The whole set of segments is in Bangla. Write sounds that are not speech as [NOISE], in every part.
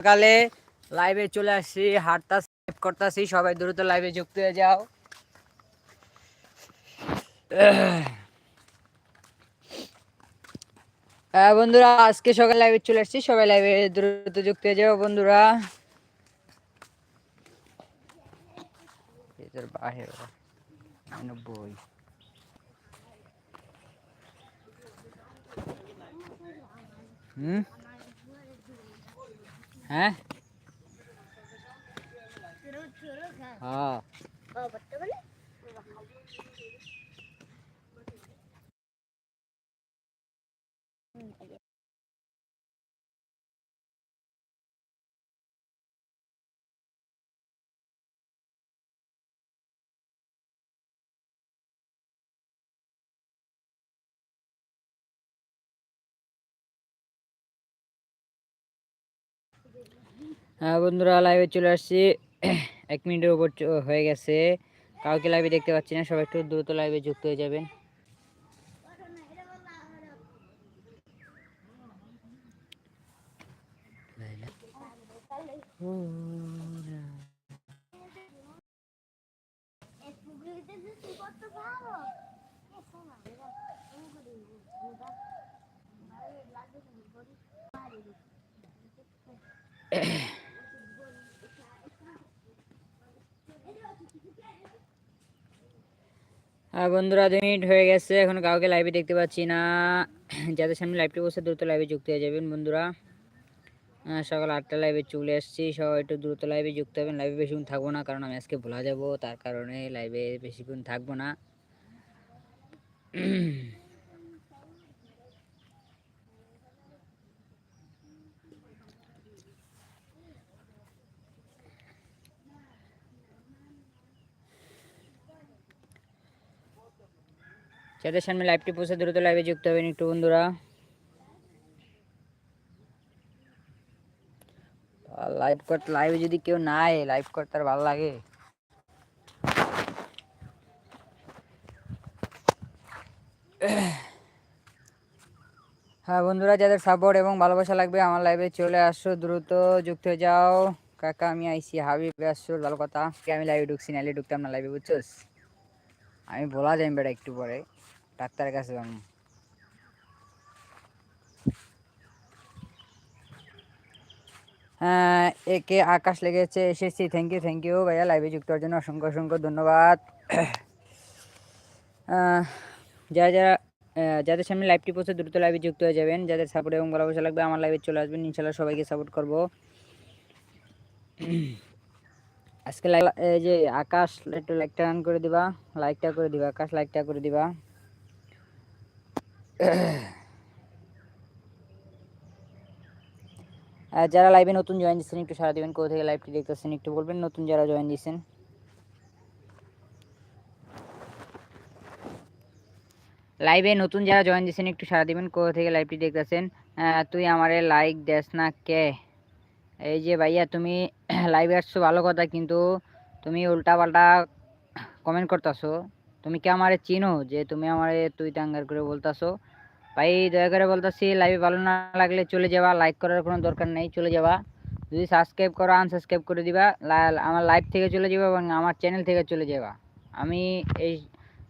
সকালে লাইভে চলে আসছি হাঁটতা করতেছি, সবাই দ্রুত লাইভে যুক্ত হয়ে যাও। হ্যাঁ বন্ধুরা, আজকে সকালে লাইভে চলে আসছি, সবাই লাইভে দ্রুত যুক্ত হয়ে যাও বন্ধুরা। বাহির হুম? হ্যাঁ? হ্যাঁ। হ্যাঁ বন্ধুরা লাইভে চলে আসছি। [CLEARS THROAT] এক মিনিটের উপর হয়ে গেছে। কাউকে লাইভে দেখতে পাচ্ছি না, সবাই একটু দ্রুত লাইভে যুক্ত হয়ে যাবেন। হ্যাঁ [CLEARS THROAT] বন্ধুরা দুই মিনিট হয়ে গেছে, এখন কাউকে লাইভে দেখতে পাচ্ছি না। যাদের সামনে লাইভটি বসে দ্রুত লাইভে যুক্ত হয়ে যাবেন বন্ধুরা। সকাল আটটা লাইভে চলে এসেছি, সবাই একটু দ্রুত লাইভে যুক্ত হবেন। লাইভে বেশিক্ষণ থাকব না, কারণ আমি আজকে ভোলা যাব, তার কারণে লাইভে বেশিক্ষণ থাকব না। যাদের সামনে লাইভটি পৌঁছে দ্রুত লাইভে যুক্ত হবেন একটু বন্ধুরা। লাইভ করতে লাইভে যদি কেউ নাই লাইভ করতে আর ভালো লাগে। হ্যাঁ বন্ধুরা, যাদের সাপোর্ট এবং ভালোবাসা লাগবে, আমার লাইভে চলে আসো, দ্রুত যুক্ত হয়ে যাও। কাকা, আমি আইসি, হাবিব আসছো ভালো কথা। আমি লাইভে ঢুকছি নাইলে ঢুকতাম না লাইভে বুঝছোস আমি বলা যাই বেটা একটু পরে। ডাক্তারের কাছে যাব। হ্যাঁ একে আকাশ লেগেছে, এসেছি। থ্যাংক ইউ থ্যাংক ইউ ভাইয়া। লাইভে যুক্ত হওয়ার জন্য অসংখ্য অসংখ্য ধন্যবাদ। যারা যারা যাদের সামনে লাইভটি পৌঁছে দ্রুত লাইভে যুক্ত হয়ে যাবেন। যাদের সাপোর্ট এবং ভালোবাসা লাগবে, আমার লাইভে চলে আসবেন। ইনশাল্লাহ সবাইকে সাপোর্ট করব। আজকে এই যে আকাশ, একটু লাইকটা রান করে দিবা। লাইকটা করে দিবা, আকাশ লাইকটা করে দিবা। [CLEARS THROAT] যারা লাইভে নতুন জয়েন দিচ্ছেন, একটু সারা দিবেন, কোথা থেকে লাইভটি দেখতেছেন, একটু বলবেন, নতুন যারা জয়েন দিচ্ছেন। লাইভে নতুন যারা জয়েন দিচ্ছেন, একটু সারা দিবেন, কোথা থেকে লাইভটি দেখতেছেন। তুই আমারে লাইক দেস না কে? এই যে ভাইয়া, তুমি [CLEARS THROAT] লাইভে আসছো, ভালো কথা, কিন্তু তুমি উল্টা পাল্টা কমেন্ট করতেছো। তুমি কি আমারে চিনো যে তুমি আমারে তুই টাঙ্গার করে বলতাছো? ভাই, দয়া করে বলতাছি লাইভে ভালো না লাগলে চলে যাওয়া লাইক করার কোনো দরকার নেই, চলে যাওয়া যদি সাবস্ক্রাইব করো আনসাবস্ক্রাইব করে দিবা আমার লাইভ থেকে চলে যাবা এবং আমার চ্যানেল থেকে চলে যাবা। আমি এই,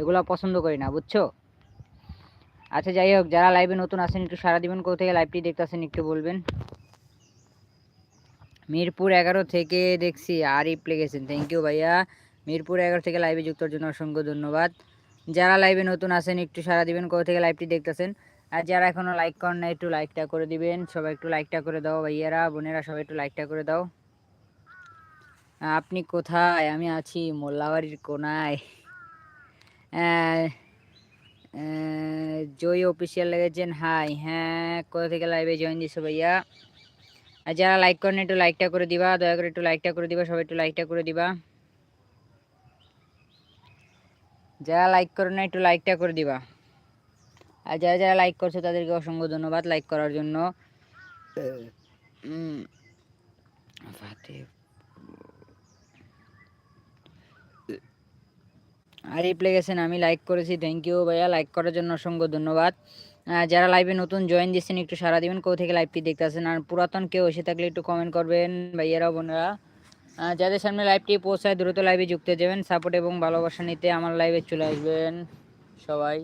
এগুলো পছন্দ করি না, বুঝছ? আচ্ছা যাই হোক, যারা লাইভে নতুন আছেন, একটু সারা দিবেন, কোথা থেকে লাইভটি দেখতেছেন, একটু বলবেন। মিরপুর এগারো থেকে দেখছি, আরিফ লেগেছেন থ্যাংক ইউ ভাইয়া। মিরপুর এগারো থেকে লাইভে যুক্তর জন্য অসংখ্য ধন্যবাদ। যারা লাইভে নতুন আছেন, একটু সারা দিবেন, কোথা থেকে লাইভটি দেখতেছেন? আর যারা এখনও লাইক করেন না একটু লাইকটা করে দিবেন। সবাই একটু লাইকটা করে দাও, ভাইয়ারা, বোনেরা, সবাই একটু লাইকটা করে দাও। আপনি কোথায়? আমি আছি মোল্লাবাড়ির কোনায়। জয় অফিসিয়াল লেগেছেন হাই হ্যাঁ কোথা থেকে লাইভে জয়েন দিছো ভাইয়া? আর যারা লাইক করেন, একটু লাইকটা করে দিবা। দয়া করে একটু লাইকটা করে দিবা, সবাই একটু লাইকটা করে দিবা। যারা লাইক করেন না, একটু লাইকটা করে দিবা। আর যারা যারা লাইক করছে, তাদেরকে অসংখ্য ধন্যবাদ লাইক করার জন্য। আর রিপ্লে গেছেন আমি লাইক করেছি থ্যাংক ইউ ভাইয়া লাইক করার জন্য অসংখ্য ধন্যবাদ। যারা লাইভে নতুন জয়েন দিচ্ছেন, একটু সারা দিবেন, কোথা থেকে লাইভটি দেখতেছেন আর পুরাতন কেউ এসে থাকলে একটু কমেন্ট করবেন ভাইয়ারা বোনেরা। যাদের সামনে লাইভটি পৌঁছায় দ্রুত লাইভে যুক্ত যাবেন সাপোর্ট এবং ভালোবাসা নিতে আমার লাইভে চলে আসবেন সবাই।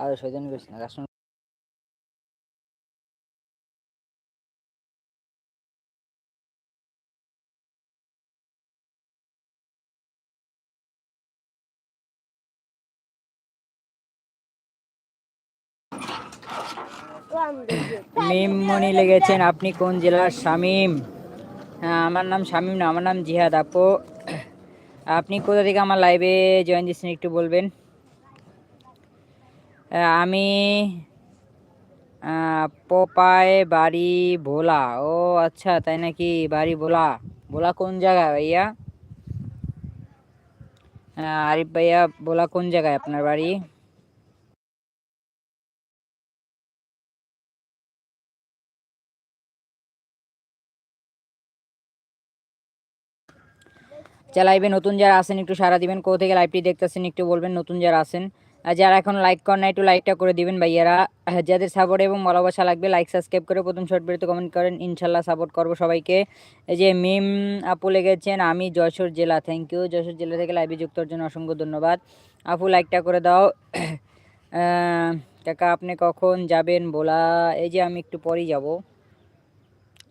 আর সেদিন করিস না কাস্টমার মিম মনি লেগেছেন আপনি কোন জেলার শামিম? হ্যাঁ আমার নাম শামিম না, আমার নাম জিহাদ আপু। আপনি কোথা থেকে আমার লাইভে জয়েন দিচ্ছেন একটু বলবেন? আমি পোপায় বাড়ি ভোলা। ও আচ্ছা তাই নাকি? বাড়ি ভোলা। ভোলা কোন জায়গায় ভাইয়া? আরিফ ভাইয়া, ভোলা কোন জায়গায় আপনার বাড়ি? যা লাইভে নতুন যারা আসেন একটু সারা দিবেন, কোথা থেকে লাইভটি দেখতেছেন একটু বলবেন, নতুন যারা আসেন আর যারা এখন লাইক করেন না একটু লাইকটা করে দিবেন ভাইয়ারা। যাদের সাপোর্ট এবং ভালোবাসা লাগবে লাইক সাবস্ক্রাইব করে প্রথম শর্ট ভিডিওতে কমেন্ট করেন, ইনশাল্লাহ সাপোর্ট করব সবাইকে। এই যে মিম আপু লেগেছেন, আমি যশোর জেলা থ্যাংক ইউ যশোর জেলা থেকে লাইভে যুক্তর জন্য অসংখ্য ধন্যবাদ। আপু লাইকটা করে দাও। [CLEARS THROAT] কাকা, আপনি কখন যাবেন বলা, এই যে আমি একটু পরেই যাব।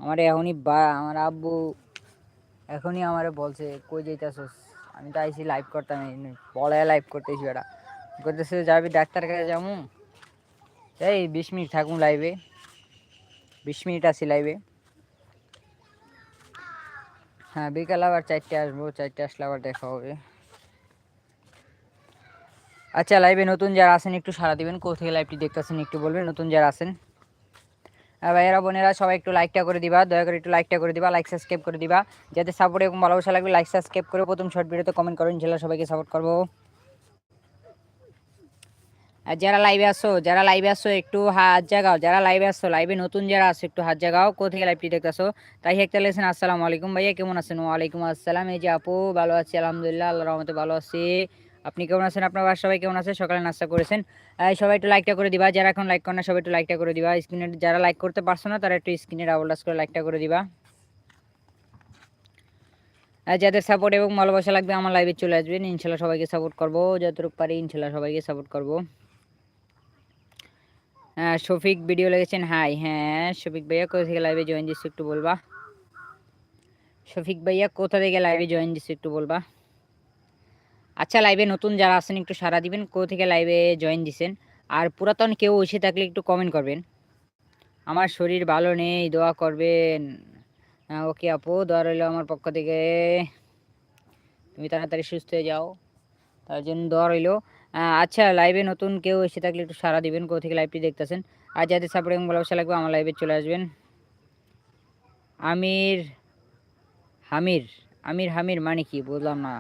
আমার এখনই বা, আমার আব্বু এখনই আমারে বলছে, কই যাইতাছস? আমি তো আইছি লাইভ করতাম পড়ে লাইভ করতেছি বেটা। করতেছে যাবি ডাক্তার কাছে যাব এই, বিশ মিনিট থাকুন লাইভে বিশ মিনিট আছি লাইভে হ্যাঁ বিকাল আবার চারটে আসব, চারটে আসলে আবার দেখা হবে। আচ্ছা লাইভে নতুন যারা আছেন একটু সারা দিবেন কোথা থেকে লাইভটি দেখতেছেন একটু বলবেন, নতুন যারা আর ভাইয়েরা, বোনেরা, সবাই একটু লাইকটা করে দিবা। দয়া করে একটু লাইকটা করে দিবা লাইক সাবস্ক্রাইব করে দিবা। যাতে সাপোর্ট এবং ভালোবাসা লাগবে লাইক সাবস্ক্রাইব করে প্রথম শর্ট ভিডিওতে কমেন্ট করুন জেলা সবাইকে সাপোর্ট করব। আর যারা লাইভে আসো যারা লাইভে আসো একটু হাত জাগাও। যারা লাইভে আসো লাইভে নতুন যারা আসো একটু হাত জাগাও। কোথা থেকে লাইভটি দেখতেছো? তাই একটা লেগেছেন আসসালামু আলাইকুম। ভাইয়া, কেমন আছেন? ওয়ালাইকুম আসসালাম। এই যে আপু, ভালো আছি, আলহামদুলিল্লাহ আল্লাহ রহমতে ভালো আছি। আপনি কেমন আছেন? আপনার বাসার সবাই কেমন আছে? সকালে নাস্তা করেছেন। সবাই একটু লাইকটা করে দিবা। যারা এখন লাইক করে না, সবাই একটু লাইকটা করে দিবা। স্ক্রিনে যারা লাইক করতে পারছ না, তারা একটু স্ক্রিনে ডাবল টাচ করে লাইকটা করে দিবা। যাদের সাপোর্ট এবং ভালোবাসা লাগবে, আমার লাইভে চলে আসবেন। ইনশাল্লাহ সবাইকে সাপোর্ট করব। যতটুকু পারি ইনশাল্লাহ সবাইকে সাপোর্ট করব। হ্যাঁ শফিক ভিডিও লেগেছেন। হাই হ্যাঁ শফিক ভাইয়া কোথা থেকে লাইভে জয়েন দিচ্ছি একটু বলবা? শফিক ভাইয়া কোথা থেকে লাইভে জয়েন দিচ্ছি একটু বলবা? আচ্ছা লাইভে নতুন যারা আছেন, একটু সারা দিবেন কোথা থেকে লাইভে জয়েন দিছেন। আর পুরাতন কেউ এসে থাকলে একটু কমেন্ট করবেন। আমার শরীর ভালো নেই, দোয়া করবেন। ওকে আপু, দোয়া রইল আমার পক্ষ থেকে। তুমি তাড়াতাড়ি সুস্থ হয়ে যাও। তার জন্য দোয়া রইল। আচ্ছা লাইভে নতুন কেউ এসে থাকলে একটু সারা দিবেন কোথা থেকে লাইভটি দেখতেছেন। আর যাদের সাপোর্ট এবং ভালোবাসা লাগবে, আমার লাইভে চলে আসবেন। আমির, হামির আমির, হামির মানে কি? বুঝলাম না।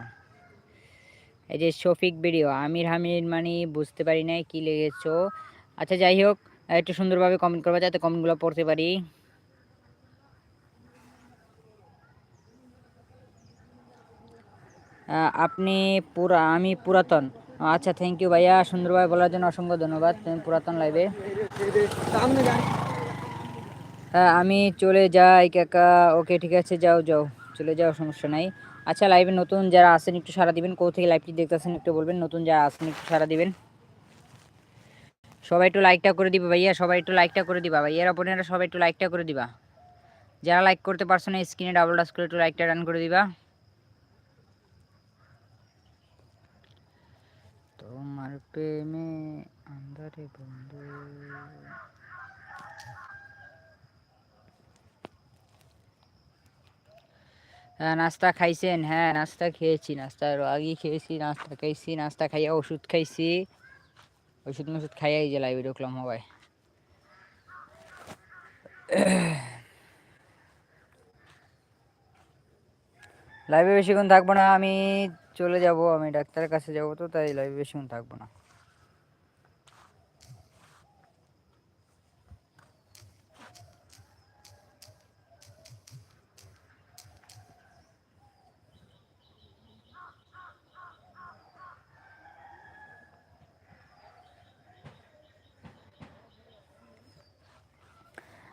এই যে শফিক ভিডিও, আমির হামির মানে বুঝতে পারি নাই কি লেগেছো আচ্ছা যাই হোক, একটু সুন্দরভাবে কমেন্ট করবা যাতে কমেন্টগুলো পড়তে পারি। আপনি পুরা, আমি পুরাতন। আচ্ছা থ্যাংক ইউ ভাইয়া, সুন্দরভাবে বলার জন্য অসংখ্য ধন্যবাদ পুরাতন লাইভে হ্যাঁ আমি চলে যাই, কাকা। ওকে ঠিক আছে, যাও যাও, চলে যাও সমস্যা নাই। আচ্ছা লাইভে নতুন যারা আসেন, একটু সারা দিবেন। কোথা থেকে লাইভটি দেখতেছেন, একটু বলবেন। নতুন যারা আসেন, একটু সারা দিবেন। সবাই একটু লাইকটা করে দিবা ভাইয়া, সবাই একটু লাইকটা করে দিবা ভাইয়ারা বোনেরা সবাই একটু লাইকটা করে দিবা। যারা লাইক করতে পারছ না স্ক্রিনে ডাবল টাচ করে একটু লাইকটা রান করে দিবা। তোমার প্রেমে আন্ধারে বন্ধু। হ্যাঁ নাস্তা খাইছেন? হ্যাঁ নাস্তা খেয়েছি নাস্তার আগে খেয়েছি, নাস্তা খাইছি, নাস্তা খাইয়া ওষুধ খাইছি। ওষুধ মষুধ খাইয়া এই যে লাইভে ঢুকলাম হবাই লাইভে বেশিক্ষণ থাকব না, আমি চলে যাব, আমি ডাক্তারের কাছে যাব তো, তাই লাইভে বেশিক্ষণ থাকব না।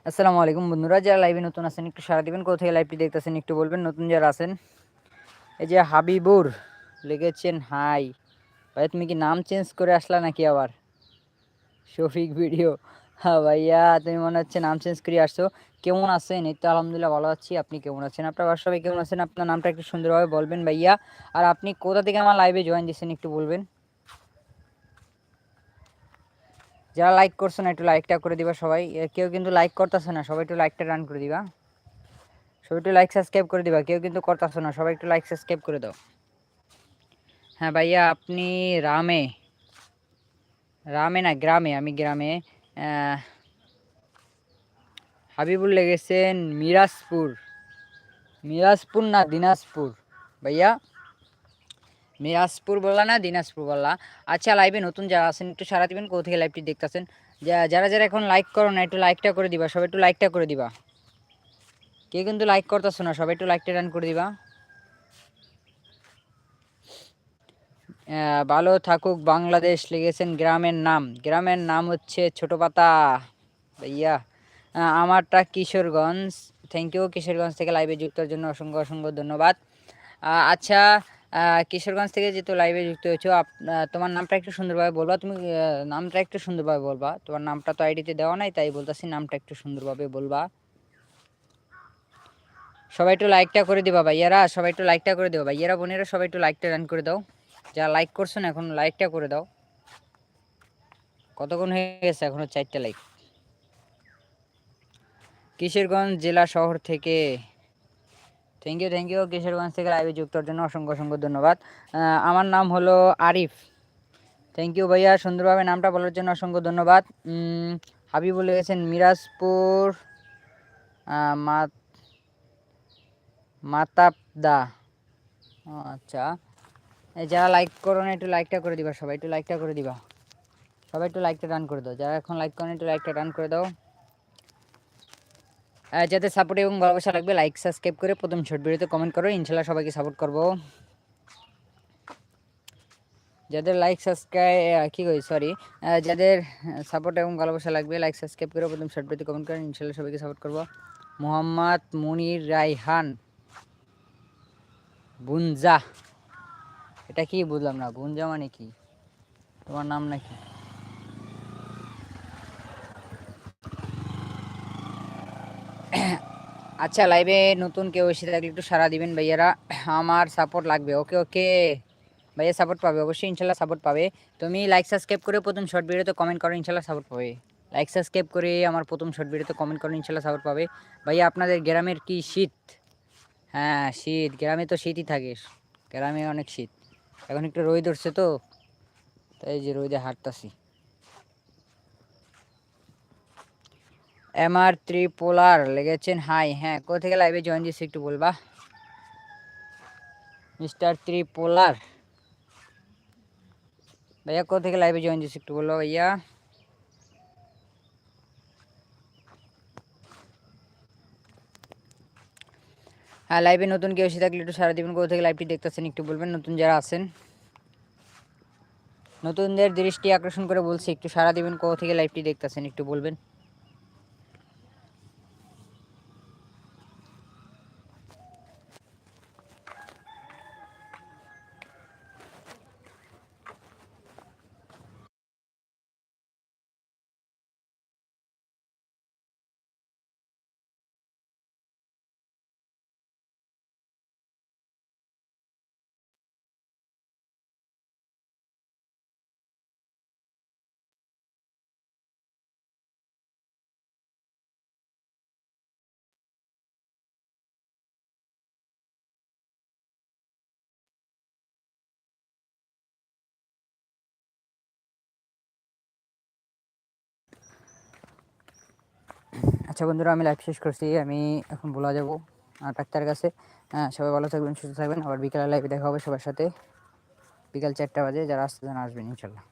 আসসালামু আলাইকুম বন্ধুরা, যারা লাইভে নতুন আছেন, একটু সারা দেবেন। কোথা থেকে লাইভটি দেখতেছেন, একটু বলবেন। নতুন যারা আছেন, এই যে হাবিবুর লিখেছেন হাই ভাই, তুমি কি নাম চেঞ্জ করে আসলা নাকি আবার? শফিক ভিডিও হ্যাঁ ভাইয়া, তুমি মনে হচ্ছে নাম চেঞ্জ করে আসছো। কেমন আছেন? এই তো আলহামদুলিল্লাহ ভালো আছি। আপনি কেমন আছেন? আপনার বাসা সবাই কেমন আছেন? আপনার নামটা একটু সুন্দরভাবে বলবেন ভাইয়া। আর আপনি কোথা থেকে আমার লাইভে জয়েন দিয়েছেন, একটু বলবেন? যারা লাইক করছ না, একটু লাইকটা করে দিবা সবাই। কেউ কিন্তু লাইক করতেছে না, সবাই একটু লাইকটা রান করে দিবা। সবাই একটু লাইক সাবস্ক্রাইব করে দিবা, কেউ কিন্তু করতেছো না, সবাই একটু লাইক সাবস্ক্রাইব করে দাও। হ্যাঁ ভাইয়া, আপনি রামে। রামে না, গ্রামে, আমি গ্রামে। হাবিবুল লেগেছেন মিরাজপুর। মিরাজপুর না দিনাজপুর। ভাইয়া মিরাজপুর বললা না, দিনাজপুর বললা। আচ্ছা লাইভে নতুন যারা আছেন, একটু সারা দিবেন, কোথা থেকে লাইভটি দেখতেছেন? যারা যারা এখন লাইক করো না, একটু লাইকটা করে দিবা, সবাই একটু লাইকটা করে দিবা। কে কিন্তু লাইক করতেছো না, সবাই একটু লাইকটা রান করে দিবা। ভালো থাকুক, বাংলাদেশ লিখেছেন গ্রামের নাম। গ্রামের নাম হচ্ছে ছোট পাতা ভাইয়া আমারটা কিশোরগঞ্জ। থ্যাংক ইউ কিশোরগঞ্জ থেকে লাইভে যুক্তর জন্য অসংখ্য অসংখ্য ধন্যবাদ। আচ্ছা কিশোরগঞ্জ থেকে যেহেতু লাইভে যুক্ত হয়েছো তোমার নামটা একটু সুন্দরভাবে বলবা। তুমি নামটা একটু সুন্দরভাবে বলবা। তোমার নামটা তো আইডিতে দেওয়া নাই, তাই বলতেছি নামটা একটু সুন্দরভাবে বলবা। সবাই একটু লাইকটা করে দিবা ভাইয়ারা, সবাই একটু লাইকটা করে দেবো ভাইয়ারা, বোনেরা সবাই একটু লাইকটা রান করে দাও। যা লাইক করছ না এখন লাইকটা করে দাও। কতক্ষণ হয়ে গেছে এখনও চারটা লাইক কিশোরগঞ্জ জেলা শহর থেকে thank you thank you Kishoreganj থেকে লাইভে যুক্তর জন্য অসংখ্য অসংখ্য ধন্যবাদ। আমার নাম হলো আরিফ। থ্যাংক ইউ ভাইয়া, সুন্দরভাবে নামটা বলার জন্য অসংখ্য ধন্যবাদ। হাবিবুল গেছেন মিরাজপুর মাতাপদা। আচ্ছা। যারা লাইক করো না, একটু লাইকটা করে দিবা সবাই, একটু লাইকটা করে দিবা। সবাই একটু লাইকটা ডান করে দাও। যারা এখন লাইক করেন একটু লাইকটা ডান করে দাও। যাদের সাপোর্ট এবং ভালোবাসা লাগবে লাইক সাবস্ক্রাইব করে প্রথম শর্ট ভিডিওতে কমেন্ট করো, ইনশাল্লাহ সবাইকে সাপোর্ট করব। যাদের লাইক সাবস্ক্রাইব কী করি সরি যাদের সাপোর্ট এবং ভালোবাসা লাগবে লাইক সাবস্ক্রাইব করে প্রথম শর্ট ভিডিওতে কমেন্ট করেন ইনশাল্লাহ সবাইকে সাপোর্ট করব। মোহাম্মদ মুনির রায়হান, বুনজা। এটা কি বুঝলাম না, বুনজা মানে কি? তোমার নাম নাকি? আচ্ছা লাইভে নতুন কেউ এসে থাকলে একটু সারা দিবেন ভাইয়ারা। আমার সাপোর্ট লাগবে ওকে ওকে ভাইয়া সাপোর্ট পাবে, অবশ্যই ইনশাল্লাহ সাপোর্ট পাবে। তুমি লাইক সাবস্ক্রাইব করে প্রথম শর্ট ভিডিওতে কমেন্ট করো, ইনশাল্লাহ সাপোর্ট পাবে। লাইক সাবস্ক্রাইব করে আমার প্রথম শর্ট ভিডিওতে কমেন্ট করো, ইনশাল্লাহ সাপোর্ট পাবে। ভাইয়া, আপনাদের গ্রামের কি শীত? হ্যাঁ শীত। গ্রামে তো শীতই থাকে। গ্রামে অনেক শীত। এখন একটু রোদ উঠছে তো, তাই যে রোদে হাঁটতাছি। M R ত্রিপোলার লেগেছেন। হাই হ্যাঁ কোথা থেকে লাইভে জয়েন দিয়েছি একটু বলবা? মিস্টার ত্রিপোলার ভাইয়া কোথা থেকে লাইভে জয়েন দিয়েছি একটু বলব ভাইয়া? হ্যাঁ লাইভে নতুন কেউ এসে থাকলে একটু সারা দিবেন। কোথা থেকে লাইভটি দেখতেছেন একটু বলবেন, নতুন যারা আছেন। নতুনদের দৃষ্টি আকর্ষণ করে বলছি, একটু সারা দিবেন কোথা থেকে লাইভটি দেখতেছেন একটু বলবেন। আচ্ছা বন্ধুরা, আমি লাইভ শেষ করছি। আমি এখন বলা যাব ডাক্তারের কাছে। সবাই ভালো থাকবেন, সুস্থ থাকবেন। আবার বিকেলে লাইভে দেখা হবে সবার সাথে। বিকাল চারটা বাজে, যারা আসতে যারা আসবেন, ইনশাল্লাহ।